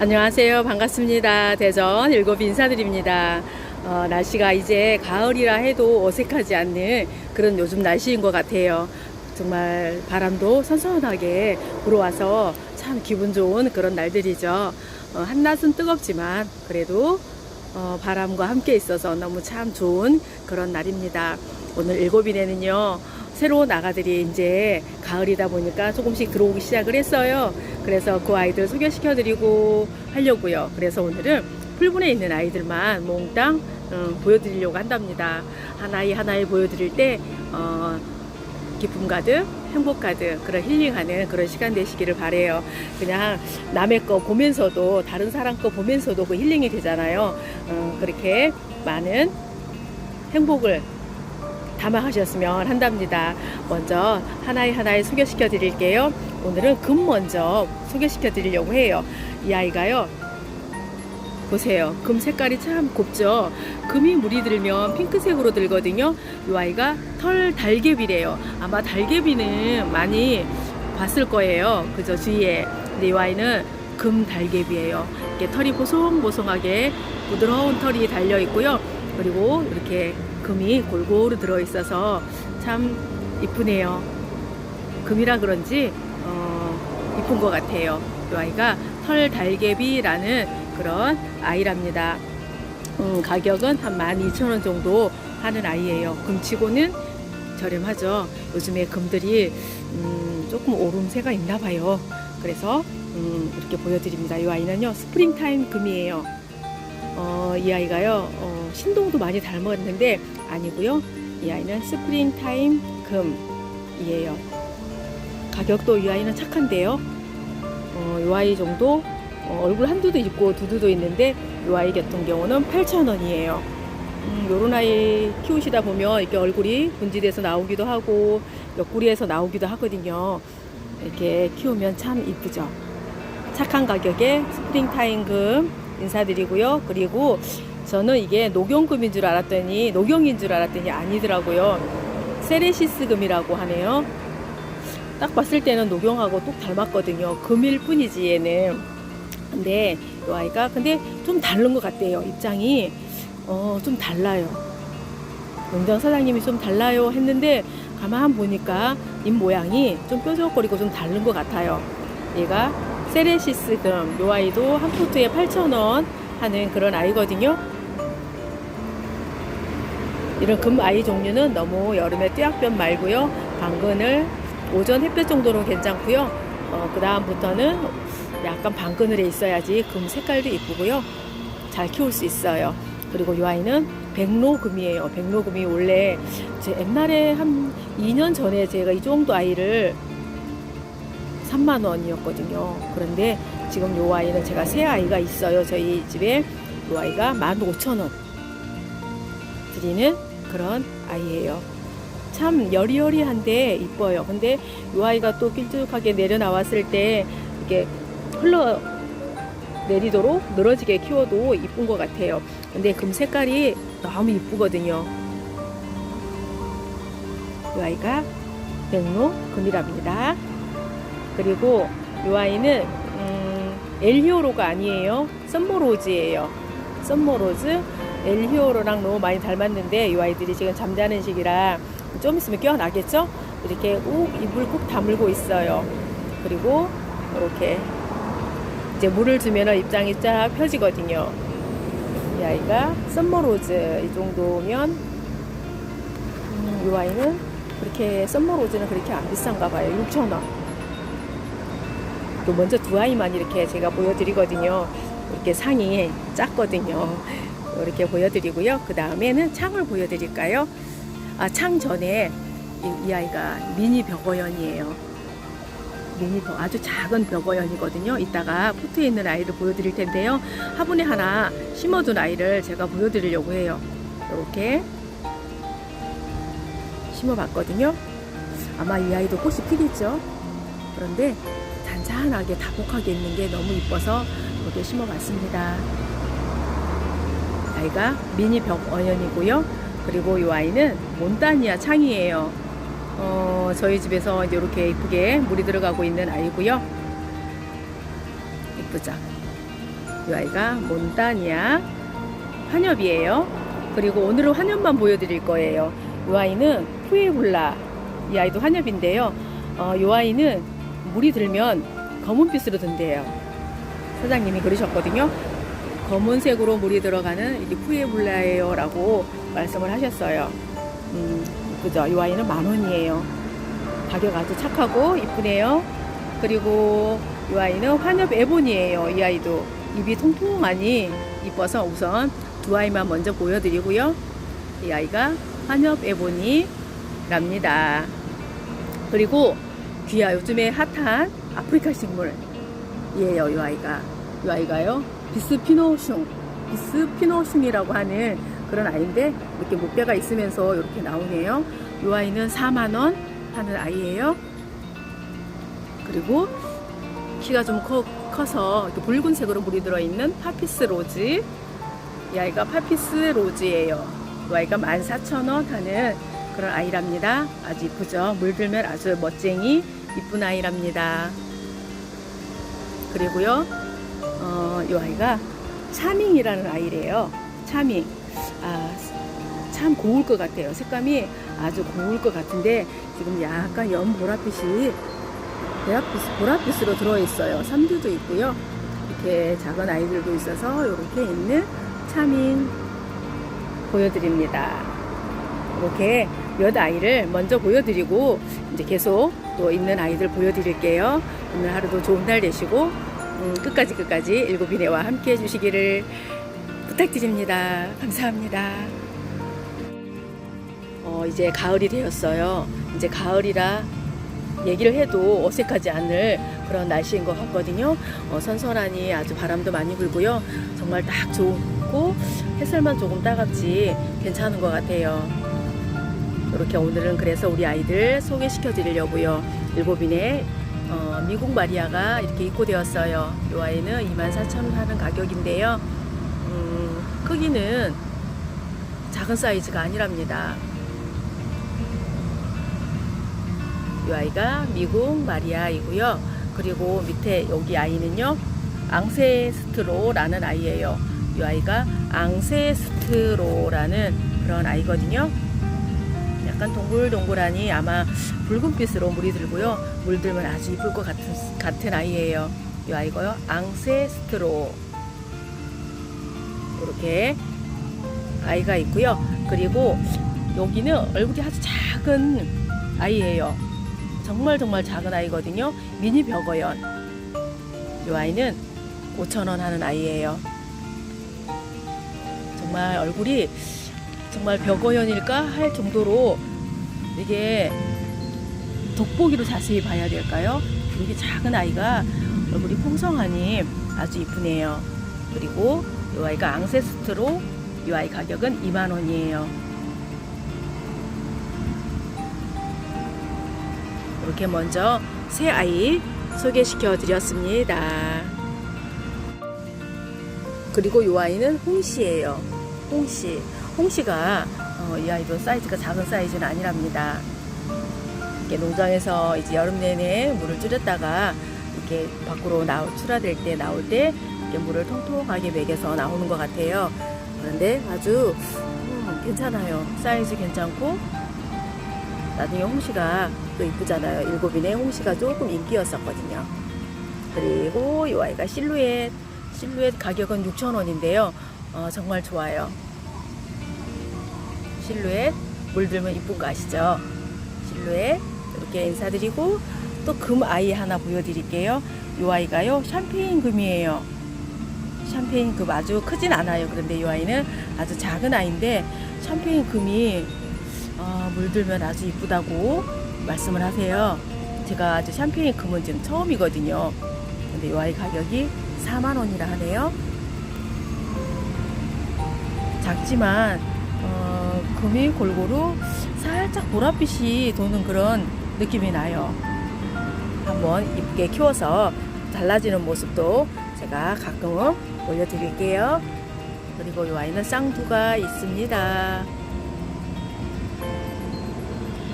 안녕하세요. 반갑습니다. 대전 일곱 인사드립니다. 어, 날씨가 이제 가을이라 해도 어색하지 않는 그런 요즘 날씨인 것 같아요. 정말 바람도 선선하게 불어와서 참 기분 좋은 그런 날들이죠. 어, 한낮은 뜨겁지만 그래도 어, 바람과 함께 있어서 너무 참 좋은 그런 날입니다. 오늘 일곱일에는요, 새로운 아가들이 이제 가을이다 보니까 조금씩 들어오기 시작을 했어요. 그래서 그 아이들 소개시켜 드리고 하려고요. 그래서 오늘은 풀분에 있는 아이들만 몽땅 어, 보여드리려고 한답니다. 하나이 하나이 보여드릴 때 어, 기쁨 가득, 행복 가득 그런 힐링하는 그런 시간 되시기를 바래요. 그냥 남의 거 보면서도 다른 사람 거 보면서도 그 힐링이 되잖아요. 어, 그렇게 많은 행복을 담아가셨으면 한답니다. 먼저 하나의 하나의 소개시켜 드릴게요. 오늘은 금 먼저 소개시켜 드리려고 해요. 이 아이가요. 보세요. 금 색깔이 참 곱죠. 금이 물이 들면 핑크색으로 들거든요. 이 아이가 털 달개비래요. 아마 달개비는 많이 봤을 거예요. 그저 주위에. 근데 이 아이는 금 달개비예요. 이렇게 털이 보송보송하게 부드러운 털이 달려 있고요. 그리고 이렇게 금이 골고루 들어 있어서 참 이쁘네요. 금이라 그런지 어, 이쁜 것 같아요. 이 아이가 털 달개비라는 그런 아이랍니다. 음, 가격은 한 12,000원 정도 하는 아이예요. 금치고는 저렴하죠. 요즘에 금들이 음, 조금 오름세가 있나 봐요. 그래서 음, 이렇게 보여드립니다. 이 아이는요 스프링타임 금이에요. 어, 이 아이가요 어, 신동도 많이 닮았는데 아니고요. 이 아이는 스프링타임 금이에요. 가격도 이 아이는 착한데요. 어, 이 아이 정도 어, 얼굴 한두도 있고 두두도 있는데 이 아이 같은 경우는 8,000원이에요. 음, 요런 아이 키우시다 보면 이렇게 얼굴이 분지돼서 나오기도 하고 옆구리에서 나오기도 하거든요. 이렇게 키우면 참 이쁘죠. 착한 가격에 스프링타임 금 인사드리고요. 그리고 저는 이게 녹용금인 줄 알았더니 녹용인 줄 알았더니 아니더라고요. 세레시스 금이라고 하네요. 딱 봤을 때는 녹용하고 똑 닮았거든요. 금일 뿐이지 얘는. 근데 이 아이가 근데 좀 다른 것 같대요. 입장이 어, 좀 달라요. 농장 사장님이 좀 달라요 했는데 가만 보니까 입 모양이 좀 뾰족거리고 좀 다른 것 같아요. 얘가 세레시스 금, 요 아이도 한 포트에 8,000원 하는 그런 아이거든요. 이런 금 아이 종류는 너무 여름에 떼약변 말고요. 방근을 오전 햇볕 정도는 괜찮고요. 어, 그 다음부터는 약간 방그늘에 있어야지 금 색깔도 이쁘고요. 잘 키울 수 있어요. 그리고 이 아이는 백로금이에요. 백로금이 원래 제 옛날에 한 2년 전에 제가 이 정도 아이를 3만 원이었거든요. 그런데 지금 요 아이는 제가 새 아이가 있어요. 저희 집에 요 아이가 15,000원 드리는 그런 아이예요. 참 여리여리한데 이뻐요. 근데 요 아이가 또 길쭉하게 내려 나왔을 때 이렇게 흘러 내리도록 늘어지게 키워도 이쁜 것 같아요. 근데 금 색깔이 너무 이쁘거든요. 이 아이가 백로 금이랍니다. 그리고 이 아이는 음, 엘히오로가 아니에요. 썸머로즈예요. 썸머로즈 엘히오로랑 너무 많이 닮았는데 이 아이들이 지금 잠자는 시기라 좀 있으면 깨어나겠죠? 이렇게 꼭 입을 꼭 다물고 있어요. 그리고 이렇게 이제 물을 주면 입장이 쫙 펴지거든요. 이 아이가 썸머로즈 이 정도면 음, 이 아이는 그렇게 썸머로즈는 그렇게 안 비싼가 봐요. 6,000원. 또 먼저 두 아이만 이렇게 제가 보여드리거든요. 이렇게 상이 작거든요. 이렇게 보여드리고요. 그 다음에는 창을 보여드릴까요? 아, 창 전에 이, 이 아이가 미니 벽어연이에요. 미니 벽, 아주 작은 벽어연이거든요. 이따가 포트에 있는 아이를 보여드릴 텐데요. 화분에 하나 심어둔 아이를 제가 보여드리려고 해요. 이렇게 심어봤거든요. 아마 이 아이도 꽃이 피겠죠. 그런데 잔잔하게 다복하게 있는 게 너무 이뻐서 이렇게 심어봤습니다. 아이가 미니 벽 어연이고요. 그리고 이 아이는 몬타니아 창이에요. 어, 저희 집에서 이렇게 이쁘게 물이 들어가고 있는 아이고요. 이쁘죠? 이 아이가 몬타니아 환엽이에요. 그리고 오늘은 환엽만 보여드릴 거예요. 이 아이는 푸에블라. 이 아이도 환엽인데요. 어, 이 아이는 물이 들면 검은빛으로 든대요. 사장님이 그러셨거든요. 검은색으로 물이 들어가는 이게 푸에블라예요. 라고 말씀을 하셨어요. 음, 그죠. 이 아이는 만 원이에요. 가격 아주 착하고 이쁘네요. 그리고 이 아이는 환엽 에본이에요. 이 아이도 입이 통통하니 이뻐서 우선 두 아이만 먼저 보여드리고요. 이 아이가 환엽 에본이랍니다. 그리고 귀야 요즘에 핫한 아프리카 식물이에요. 이 아이가 이 아이가요 비스피노슝 비스피노슝이라고 하는 그런 아이인데 이렇게 목뼈가 있으면서 이렇게 나오네요. 이 아이는 4만 원 하는 아이예요. 그리고 키가 좀 커, 커서 이렇게 붉은색으로 물이 들어있는 파피스 로즈. 이 아이가 파피스 로즈예요. 이 아이가 14,000원 하는 그런 아이랍니다. 아주 이쁘죠? 물들면 아주 멋쟁이 이쁜 아이랍니다. 그리고요, 어, 이 아이가 차밍이라는 아이래요. 차밍. 아, 참 고울 것 같아요. 색감이 아주 고울 것 같은데 지금 약간 연 보랏빛이 보랏빛, 보랏빛으로 들어있어요. 삼두도 있고요. 이렇게 작은 아이들도 있어서 이렇게 있는 차밍 보여드립니다. 이렇게 몇 아이를 먼저 보여드리고 이제 계속 또 있는 아이들 보여드릴게요. 오늘 하루도 좋은 날 되시고 음, 끝까지 끝까지 일곱이네와 함께 해주시기를 부탁드립니다. 감사합니다. 어, 이제 가을이 되었어요. 이제 가을이라 얘기를 해도 어색하지 않을 그런 날씨인 것 같거든요. 어, 선선하니 아주 바람도 많이 불고요. 정말 딱 좋고 햇살만 조금 따갑지 괜찮은 것 같아요. 이렇게 오늘은 그래서 우리 아이들 소개시켜 드리려고요. 일곱인의 어, 미국 마리아가 이렇게 입고되었어요. 이 아이는 24,000원 하는 가격인데요. 음, 크기는 작은 사이즈가 아니랍니다. 이 아이가 미국 마리아이고요. 그리고 밑에 여기 아이는요. 앙세스트로라는 아이예요. 이 아이가 앙세스트로라는 그런 아이거든요. 약간 동글동글하니 아마 붉은빛으로 물이 들고요. 물 들면 아주 이쁠 것 같은, 같은 아이예요. 이 아이고요. 앙세스트로. 이렇게 아이가 있고요. 그리고 여기는 얼굴이 아주 작은 아이예요. 정말 정말 작은 아이거든요. 미니 벽어연. 이 아이는 5,000원 하는 아이예요. 정말 얼굴이 정말 벽어연일까 할 정도로 이게 돋보기로 자세히 봐야 될까요? 이게 작은 아이가 얼굴이 풍성하니 아주 이쁘네요. 그리고 이 아이가 앙세스트로 이 아이 가격은 2만 원이에요. 이렇게 먼저 새 아이 소개시켜 드렸습니다. 그리고 이 아이는 홍시예요. 홍시. 홍시가 어, 이 아이도 사이즈가 작은 사이즈는 아니랍니다. 이렇게 농장에서 이제 여름 내내 물을 줄였다가 이렇게 밖으로 나오, 출하될 때 나올 때 이렇게 물을 통통하게 먹여서 나오는 것 같아요. 그런데 아주 음, 괜찮아요. 사이즈 괜찮고 나중에 홍시가 또 이쁘잖아요. 일곱인의 홍시가 조금 인기였었거든요. 그리고 이 아이가 실루엣. 실루엣 가격은 6,000원인데요. 어, 정말 좋아요. 실루엣. 물들면 이쁜 거 아시죠? 실루엣. 이렇게 인사드리고 또 금 아이 하나 보여드릴게요. 이 아이가요. 샴페인 금이에요. 샴페인 금 아주 크진 않아요. 그런데 이 아이는 아주 작은 아이인데 샴페인 금이 어, 물들면 아주 이쁘다고 말씀을 하세요. 제가 아주 샴페인 금은 지금 처음이거든요. 근데 이 아이 가격이 4만 원이라 하네요. 작지만 어, 금이 골고루 살짝 보랏빛이 도는 그런 느낌이 나요. 한번 이쁘게 키워서 달라지는 모습도 제가 가끔은 올려드릴게요. 그리고 이 아이는 쌍두가 있습니다.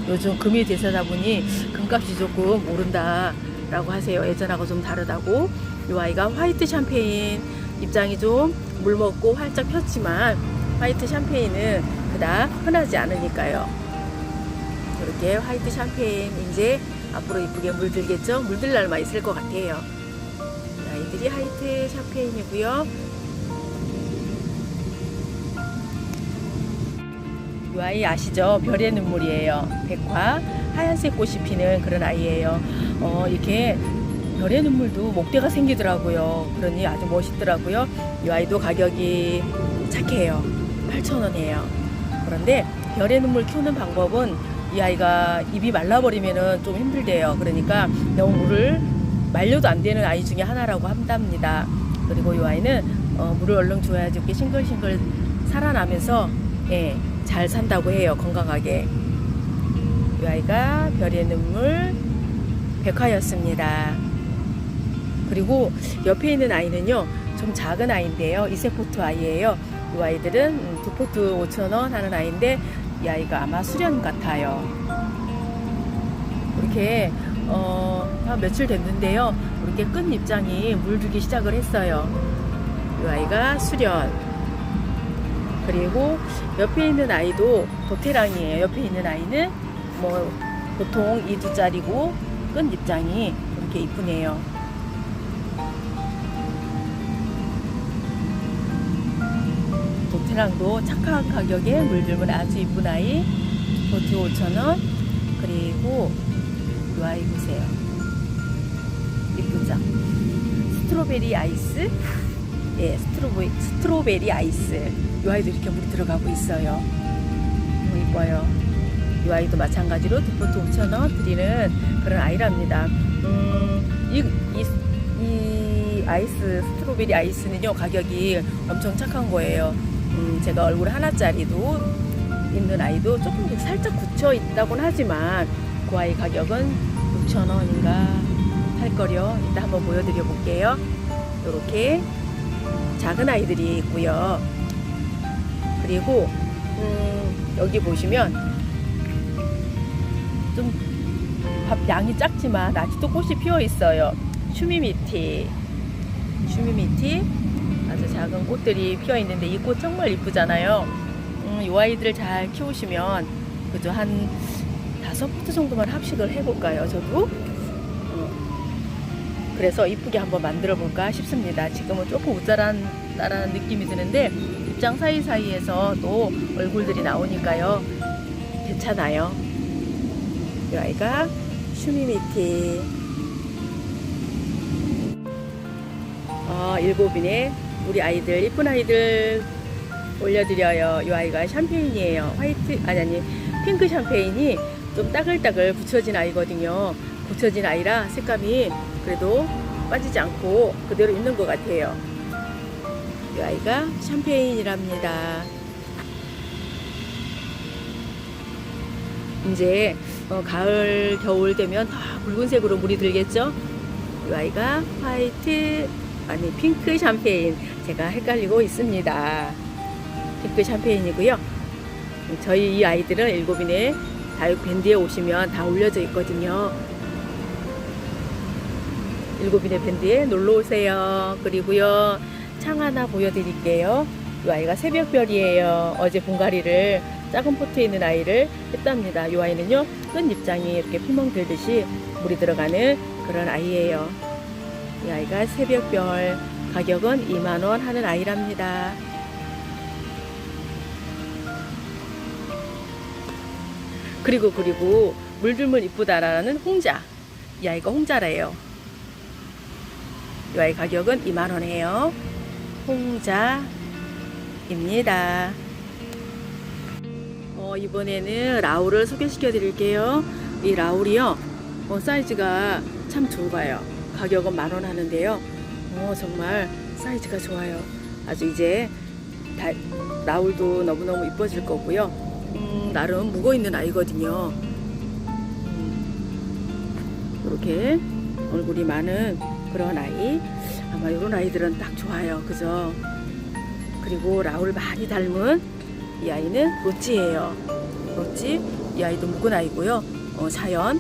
요즘 금이 대세다 보니 금값이 조금 오른다라고 하세요. 예전하고 좀 다르다고. 이 아이가 화이트 샴페인 입장이 좀 물 먹고 활짝 폈지만 화이트 샴페인은 그닥 흔하지 않으니까요. 이렇게 화이트 샴페인 이제 앞으로 이쁘게 물들겠죠? 물들 날만 있을 것 같아요. 아이들이 화이트 샴페인이고요. 이 아이 아시죠? 별의 눈물이에요. 백화 하얀색 꽃이 피는 그런 아이예요. 어, 이렇게 별의 눈물도 목대가 생기더라고요. 그러니 아주 멋있더라고요. 이 아이도 가격이 착해요. 8,000원이에요. 그런데 별의 눈물 키우는 방법은 이 아이가 입이 말라버리면은 좀 힘들대요. 그러니까 너무 물을 말려도 안 되는 아이 중에 하나라고 한답니다. 그리고 이 아이는 어, 물을 얼른 줘야지 이렇게 싱글싱글 살아나면서 예, 잘 산다고 해요. 건강하게. 이 아이가 별의 눈물 백화였습니다. 그리고 옆에 있는 아이는요, 좀 작은 아이인데요. 이세포트 아이예요. 이 아이들은 음, 두 포트 5,000원 하는 아이인데, 이 아이가 아마 수련 같아요. 이렇게, 어, 한 며칠 됐는데요. 이렇게 끈 입장이 물들기 시작을 했어요. 이 아이가 수련. 그리고 옆에 있는 아이도 도테랑이에요. 옆에 있는 아이는 뭐 보통 2두짜리고 끈 입장이 이렇게 이쁘네요. 도테랑도 착한 가격에 물들면 아주 이쁜 아이 보트 5,000원. 그리고 이 아이 보세요. 이쁘죠? 스트로베리 아이스? 예 스트로베리, 스트로베리 아이스. 이 아이도 이렇게 물이 들어가고 있어요. 너무 이뻐요. 이 아이도 마찬가지로 두 포트 5,000원 드리는 그런 아이랍니다. 음, 이, 이, 이 아이스 스트로베리 아이스는요 가격이 엄청 착한 거예요 음, 제가 얼굴 하나짜리도 있는 아이도 조금 살짝 굳혀 있다곤 하지만 그 아이 가격은 6,000원인가 할 거려. 이따 한번 보여드려 볼게요. 이렇게 작은 아이들이 있고요. 그리고 음, 여기 보시면 좀 밥 양이 작지만 아직도 꽃이 피어 있어요. 슈미미티. 슈미미티 아주 작은 꽃들이 피어 있는데 이 꽃 정말 이쁘잖아요. 음, 이 아이들 잘 키우시면 그죠 한 다섯 포트 정도만 합식을 해볼까요? 저도 어, 그래서 이쁘게 한번 만들어 볼까 싶습니다. 지금은 조금 우짜란다라는 느낌이 드는데 입장 사이 사이에서 또 얼굴들이 나오니까요 괜찮아요. 이 아이가 슈미미티 어, 일곱인의 우리 아이들 이쁜 아이들 올려드려요. 이 아이가 샴페인이에요. 화이트 아니 아니 핑크 샴페인이 좀 따글따글 붙여진 아이거든요. 붙여진 아이라 색감이 그래도 빠지지 않고 그대로 있는 것 같아요. 이 아이가 샴페인이랍니다. 이제 어, 가을 겨울 되면 다 붉은색으로 물이 들겠죠? 이 아이가 화이트 아니 핑크 샴페인 제가 헷갈리고 있습니다. 핑크 샴페인이고요. 저희 이 아이들은 일곱인의 다육 밴드에 오시면 다 올려져 있거든요. 일곱인의 밴드에 놀러 오세요. 그리고요 창 하나 보여드릴게요. 이 아이가 새벽별이에요. 어제 봉가리를 작은 포트에 있는 아이를 했답니다. 이 아이는요 끈 입장이 이렇게 피멍 들듯이 물이 들어가는 그런 아이예요. 이 아이가 새벽별 가격은 2만원 하는 아이랍니다. 그리고 그리고 물들물 이쁘다라는 홍자 이 아이가 홍자래요. 이 아이 가격은 2만원이에요. 홍자입니다. 어, 이번에는 라울을 소개시켜 드릴게요. 이 라울이요. 어, 사이즈가 참 좁아요. 가격은 만 원 하는데요. 어, 정말 사이즈가 좋아요. 아주 이제 다, 라울도 너무너무 이뻐질 거고요. 음, 나름 묵어 있는 아이거든요. 음, 이렇게 얼굴이 많은 그런 아이. 아마 이런 아이들은 딱 좋아요. 그죠? 그리고 라울 많이 닮은 이 아이는 로찌예요. 로찌. 이 아이도 묵은 아이고요. 어, 자연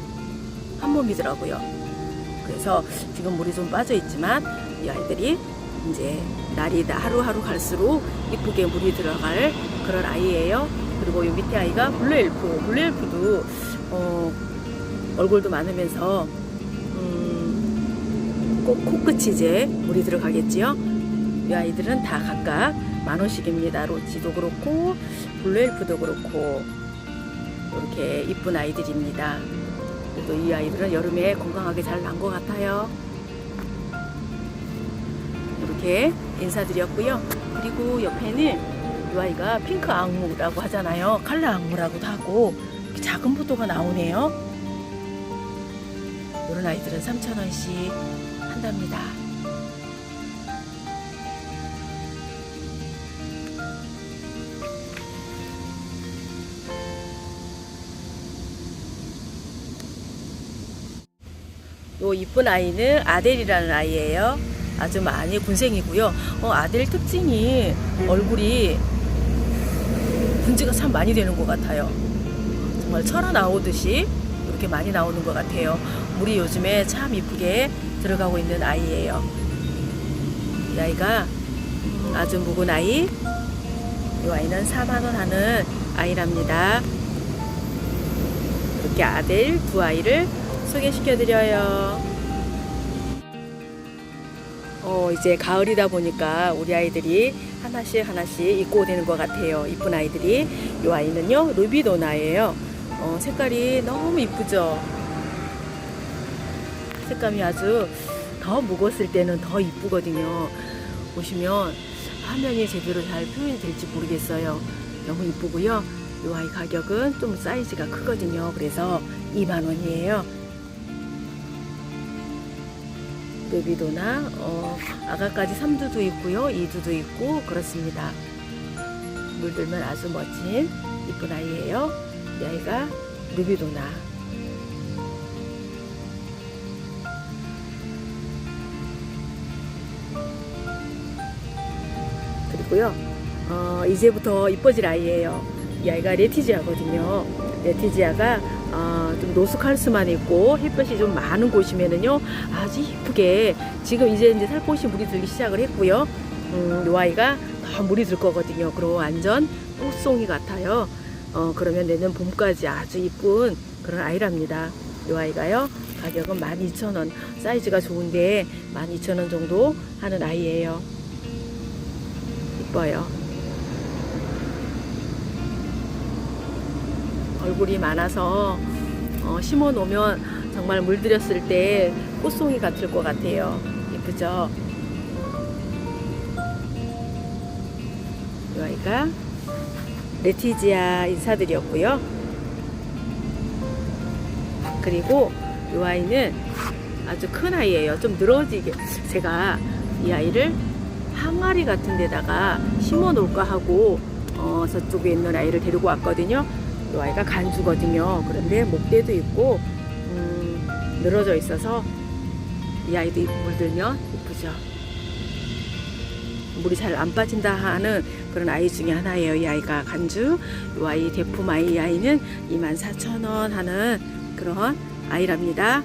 한 몸이더라고요. 그래서 지금 물이 좀 빠져 있지만 이 아이들이 이제 날이 나- 하루하루 갈수록 이쁘게 물이 들어갈 그런 아이예요. 그리고 이 밑에 아이가 블루 엘프. 블루 엘프도 어, 얼굴도 많으면서 음, 꼭 코끝이 이제 물이 들어가겠지요. 이 아이들은 다 각각 만 원씩입니다. 로치도 그렇고 블루 엘프도 그렇고 이렇게 이쁜 아이들입니다. 또 이 아이들은 여름에 건강하게 잘 난 것 같아요. 이렇게 인사드렸고요. 그리고 옆에는 이 아이가 핑크 앙무라고 하잖아요. 칼라 앙무라고도 하고 이렇게 작은 포도가 나오네요. 이런 아이들은 3,000원씩 한답니다. 요 이쁜 아이는 아델이라는 아이예요. 아주 많이 군생이고요. 어, 아델 특징이 얼굴이 분지가 참 많이 되는 것 같아요. 정말 철아 나오듯이 이렇게 많이 나오는 것 같아요. 물이 요즘에 참 이쁘게 들어가고 있는 아이예요. 이 아이가 음, 아주 묵은 아이. 이 아이는 4만 원 하는 아이랍니다. 이렇게 아델 두 아이를 소개시켜 드려요. 어, 이제 가을이다 보니까 우리 아이들이 하나씩 하나씩 입고 되는 것 같아요. 이쁜 아이들이. 이 아이는요, 루비도나예요. 어, 색깔이 너무 이쁘죠? 색감이 아주 더 묵었을 때는 더 이쁘거든요. 보시면 화면이 제대로 잘 표현이 될지 모르겠어요. 너무 이쁘고요. 이 아이 가격은 좀 사이즈가 크거든요. 그래서 2만 원이에요. 베비도나 어, 아가까지 3두도 있고요. 2두도 있고 그렇습니다. 물들면 아주 멋진 이쁜 아이예요. 이 아이가 루비도나. 그리고요. 어, 이제부터 이뻐질 아이예요. 이 아이가 레티지아거든요. 레티지아가 어, 좀 노숙할 수만 있고 햇볕이 좀 많은 곳이면은요 아주 이쁘게 지금 이제 이제 살포시 물이 들기 시작을 했고요. 음, 이 아이가 더 물이 들 거거든요. 그리고 완전 꽃송이 같아요. 어, 그러면 내년 봄까지 아주 이쁜 그런 아이랍니다. 이 아이가요 가격은 12,000원 사이즈가 좋은데 12,000원 정도 하는 아이예요. 이뻐요. 얼굴이 많아서 어, 심어 놓으면 정말 물들였을 때 꽃송이 같을 것 같아요. 예쁘죠? 이 아이가 레티지아 인사드렸고요. 그리고 이 아이는 아주 큰 아이예요. 좀 늘어지게 제가 이 아이를 항아리 같은 데다가 심어 놓을까 하고 어, 저쪽에 있는 아이를 데리고 왔거든요. 이 아이가 간주거든요. 그런데 목대도 있고 음, 늘어져 있어서 이 아이도 물들면 이쁘죠. 물이 잘 안 빠진다 하는 그런 아이 중에 하나예요. 이 아이가 간주. 이 아이 대품 아이 이 아이는 24,000원 하는 그런 아이랍니다.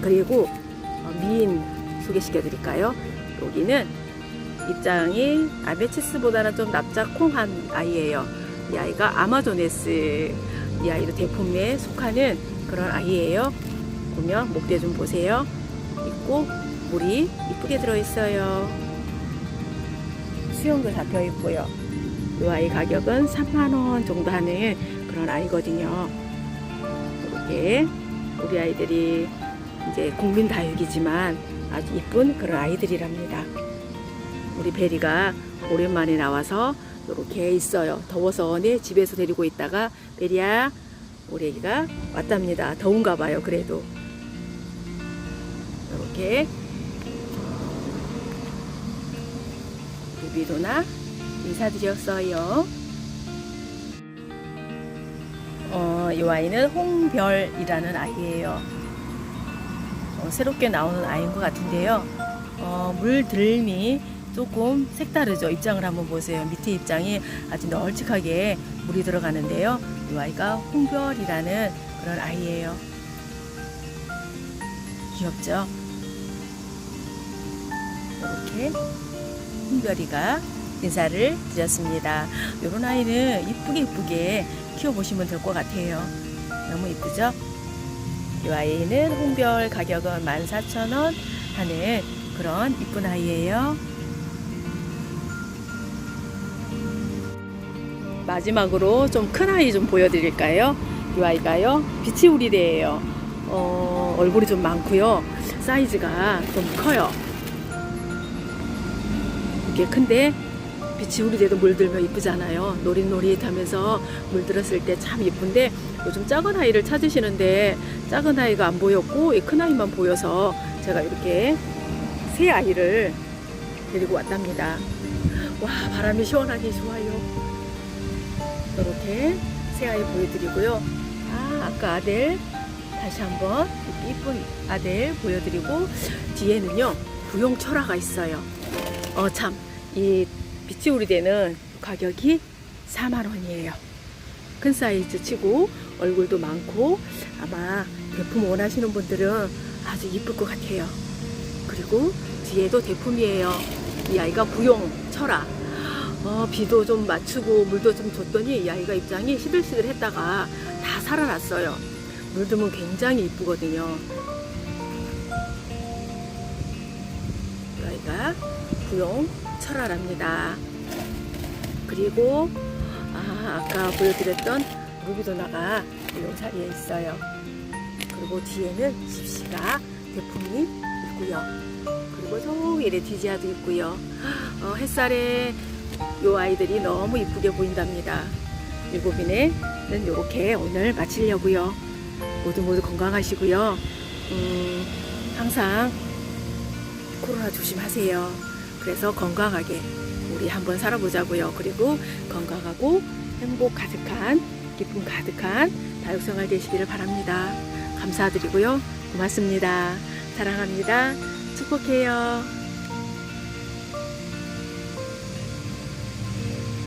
그리고 어, 미인 소개시켜 드릴까요? 여기는 입장이 아메치스보다는 좀 납작콩한 아이예요. 이 아이가 아마조네스 이 아이도 대품에 속하는 그런 아이예요. 보면 목대 좀 보세요. 있고 물이 이쁘게 들어 있어요. 수영도 잡혀 있고요. 이 아이 가격은 3만 원 정도 하는 그런 아이거든요. 이렇게 우리 아이들이 이제 국민 다육이지만 아주 이쁜 그런 아이들이랍니다. 우리 베리가 오랜만에 나와서 이렇게 있어요. 더워서 내 집에서 데리고 있다가 베리야 우리 애기가 왔답니다. 더운가 봐요. 그래도 이렇게 루비도나 인사드렸어요. 어, 이 아이는 홍별이라는 아이예요. 어, 새롭게 나오는 아이인 것 같은데요. 어, 물들미 조금 색다르죠. 입장을 한번 보세요. 밑에 입장이 아주 널찍하게 물이 들어가는데요. 이 아이가 홍별이라는 그런 아이예요. 귀엽죠? 이렇게 홍별이가 인사를 드렸습니다. 이런 아이는 이쁘게 이쁘게 키워보시면 될 것 같아요. 너무 이쁘죠? 이 아이는 홍별 가격은 14,000원 하는 그런 이쁜 아이예요. 마지막으로 좀 큰 아이 좀 보여드릴까요? 이 아이가요 비치우리대예요. 어, 얼굴이 좀 많고요. 사이즈가 좀 커요. 이게 큰데 비치우리대도 물들면 이쁘잖아요. 노릿노릿하면서 물들었을 때참 예쁜데 요즘 작은 아이를 찾으시는데 작은 아이가 안 보였고 이 큰 아이만 보여서 제가 이렇게 새 아이를 데리고 왔답니다. 와 바람이 시원하게 좋아요. 이렇게 새 아이 보여드리고요. 아 아까 아들 다시 한번 이쁜 아들 보여드리고 뒤에는요 부용 철화가 있어요. 어 참이 비치우리대는 가격이 4만 원이에요. 큰 사이즈 치고 얼굴도 많고 아마 대품 원하시는 분들은 아주 이쁠 것 같아요. 그리고 뒤에도 대품이에요. 이 아이가 부용 철화. 어, 비도 좀 맞추고 물도 좀 줬더니 이 아이가 입장이 시들시들 했다가 다 살아났어요. 물 들면 굉장히 이쁘거든요. 이 아이가 부용 철화랍니다. 그리고 아, 아까 보여드렸던 루비도나가 이 자리에 있어요. 그리고 뒤에는 집시가 대품이 있고요. 그리고 저기 레티지아도 있고요. 어, 햇살에 요 아이들이 너무 이쁘게 보인답니다. 일곱이네는 이렇게 오늘 마치려고요. 모두 모두 건강하시고요. 음, 항상 코로나 조심하세요. 그래서 건강하게 우리 한번 살아보자고요. 그리고 건강하고 행복 가득한 기쁨 가득한 다육생활 되시기를 바랍니다. 감사드리고요. 고맙습니다. 사랑합니다. 축복해요.